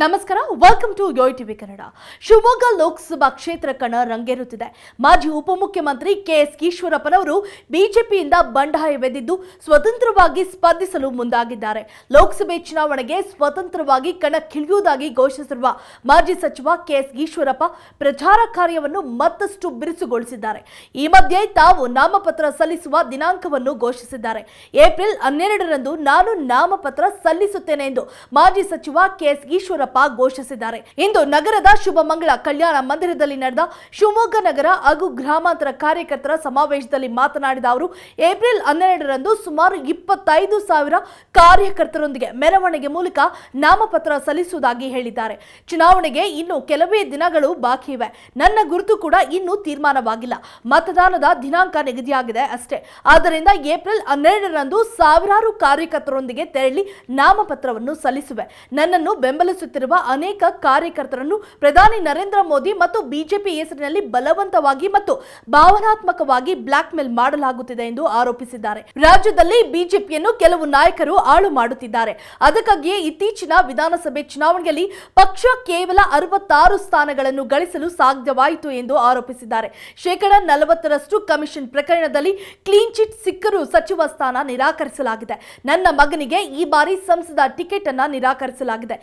ನಮಸ್ಕಾರ welcome to ಯೋಯ್ TV Kannada Shivamogga Lok Sabha ಕ್ಷೇತ್ರ ಕಣ ರಂಗೇರುತ್ತಿದೆ. ಮಾಜಿ ಉಪಮುಖ್ಯಮಂತ್ರಿ ಕೆಎಸ್ ಈಶ್ವರಪ್ಪನವರು ಬಿಜೆಪಿಯಿಂದ ಬಂಡಾಯವೆದ್ದಿದ್ದು ಸ್ವತಂತ್ರವಾಗಿ ಸ್ಪರ್ಧಿಸಲು ಮುಂದಾಗಿದ್ದಾರೆ. ಲೋಕಸಭೆ ಚುನಾವಣೆಗೆ ಸ್ವತಂತ್ರವಾಗಿ ಕಣಕ್ಕಿಳಿಯುವುದಾಗಿ ಘೋಷಿಸಿರುವ ಮಾಜಿ ಸಚಿವ ಕೆಎಸ್ ಈಶ್ವರಪ್ಪ ಪ್ರಚಾರ ಕಾರ್ಯವನ್ನು ಮತ್ತಷ್ಟು ಬಿರುಸುಗೊಳಿಸಿದ್ದಾರೆ. ಈ ಮಧ್ಯೆ ತಾವು ನಾಮಪತ್ರ ಸಲ್ಲಿಸುವ ದಿನಾಂಕವನ್ನು ಘೋಷಿಸಿದ್ದಾರೆ. ಏಪ್ರಿಲ್ ಹನ್ನೆರಡರಂದು ನಾನು ನಾಮಪತ್ರ ಸಲ್ಲಿಸುತ್ತೇನೆ ಎಂದು ಮಾಜಿ ಸಚಿವ ಕೆಎಸ್ ಈಶ್ವರಪ್ಪ ಘೋಷಿಸಿದ್ದಾರೆ. ಇಂದು ನಗರದ ಶುಭಮಂಗಳ ಕಲ್ಯಾಣ ಮಂದಿರದಲ್ಲಿ ನಡೆದ ಶಿವಮೊಗ್ಗ ನಗರ ಹಾಗೂ ಗ್ರಾಮಾಂತರ ಕಾರ್ಯಕರ್ತರ ಸಮಾವೇಶದಲ್ಲಿ ಮಾತನಾಡಿದ ಅವರು, ಏಪ್ರಿಲ್ ಹನ್ನೆರಡರಂದು ಸುಮಾರು ಇಪ್ಪತ್ತೈದು ಸಾವಿರ ಕಾರ್ಯಕರ್ತರೊಂದಿಗೆ ಮೆರವಣಿಗೆ ಮೂಲಕ ನಾಮಪತ್ರ ಸಲ್ಲಿಸುವುದಾಗಿ ಹೇಳಿದ್ದಾರೆ. ಚುನಾವಣೆಗೆ ಇನ್ನು ಕೆಲವೇ ದಿನಗಳು ಬಾಕಿ ಇವೆ. ನನ್ನ ಗುರುತು ಕೂಡ ಇನ್ನೂ ತೀರ್ಮಾನವಾಗಿಲ್ಲ. ಮತದಾನದ ದಿನಾಂಕ ನಿಗದಿಯಾಗಿದೆ ಅಷ್ಟೇ. ಆದ್ದರಿಂದ ಏಪ್ರಿಲ್ ಹನ್ನೆರಡರಂದು ಸಾವಿರಾರು ಕಾರ್ಯಕರ್ತರೊಂದಿಗೆ ತೆರಳಿ ನಾಮಪತ್ರವನ್ನು ಸಲ್ಲಿಸುವೆ. ನನ್ನನ್ನು ಬೆಂಬಲಿಸುತ್ತಿರುವ ಅನೇಕ ಕಾರ್ಯಕರ್ತರನ್ನು ಪ್ರಧಾನಿ ನರೇಂದ್ರ ಮೋದಿ ಮತ್ತು ಬಿಜೆಪಿ ಹೆಸರಿನಲ್ಲಿ ಬಲವಂತವಾಗಿ ಮತ್ತು ಭಾವನಾತ್ಮಕವಾಗಿ ಬ್ಲಾಕ್ ಮೇಲ್ ಮಾಡಲಾಗುತ್ತಿದೆ ಎಂದು ಆರೋಪಿಸಿದ್ದಾರೆ. ರಾಜ್ಯದಲ್ಲಿ ಬಿಜೆಪಿಯನ್ನು ಕೆಲವು ನಾಯಕರು ಆಳು ಮಾಡುತ್ತಿದ್ದಾರೆ. ಅದಕ್ಕಾಗಿಯೇ ಇತ್ತೀಚಿನ ವಿಧಾನಸಭೆ ಚುನಾವಣೆಯಲ್ಲಿ ಪಕ್ಷ ಕೇವಲ ಅರವತ್ತಾರು ಸ್ಥಾನಗಳನ್ನು ಗಳಿಸಲು ಸಾಧ್ಯವಾಯಿತು ಎಂದು ಆರೋಪಿಸಿದ್ದಾರೆ. ಶೇಕಡ ನಲವತ್ತರಷ್ಟು ಕಮಿಷನ್ ಪ್ರಕರಣದಲ್ಲಿ ಕ್ಲೀನ್ ಚಿಟ್ ಸಿಕ್ಕರೂ ಸಚಿವ ಸ್ಥಾನ ನಿರಾಕರಿಸಲಾಗಿದೆ. ನನ್ನ ಮಗನಿಗೆ ಈ ಬಾರಿ ಸಂಸದ ಟಿಕೆಟ್ ಅನ್ನ ನಿರಾಕರಿಸಲಾಗಿದೆ.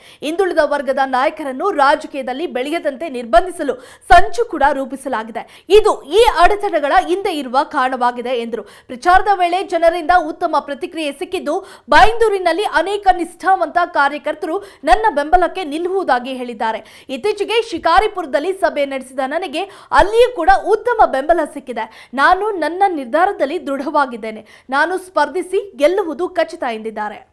ಹಿಂದುಳಿದ ವರ್ಗದ ನಾಯಕರನ್ನು ರಾಜಕೀಯದಲ್ಲಿ ಬೆಳೆಯದಂತೆ ನಿರ್ಬಂಧಿಸಲು ಸಂಚು ಕೂಡ ರೂಪಿಸಲಾಗಿದೆ. ಇದು ಈ ಅಡೆತಡೆಗಳ ಹಿಂದೆ ಇರುವ ಕಾರಣವಾಗಿದೆ ಎಂದರು. ಪ್ರಚಾರದ ವೇಳೆ ಜನರಿಂದ ಉತ್ತಮ ಪ್ರತಿಕ್ರಿಯೆ ಸಿಕ್ಕಿದ್ದು, ಬೈಂದೂರಿನಲ್ಲಿ ಅನೇಕ ನಿಷ್ಠಾವಂತ ಕಾರ್ಯಕರ್ತರು ನನ್ನ ಬೆಂಬಲಕ್ಕೆ ನಿಲ್ಲುವುದಾಗಿ ಹೇಳಿದ್ದಾರೆ. ಇತ್ತೀಚೆಗೆ ಶಿಕಾರಿಪುರದಲ್ಲಿ ಸಭೆ ನಡೆಸಿದ ನನಗೆ ಅಲ್ಲಿಯೂ ಕೂಡ ಉತ್ತಮ ಬೆಂಬಲ ಸಿಕ್ಕಿದೆ. ನಾನು ನನ್ನ ನಿರ್ಧಾರದಲ್ಲಿ ದೃಢವಾಗಿದ್ದೇನೆ. ನಾನು ಸ್ಪರ್ಧಿಸಿ ಗೆಲ್ಲುವುದು ಖಚಿತ ಎಂದಿದ್ದಾರೆ.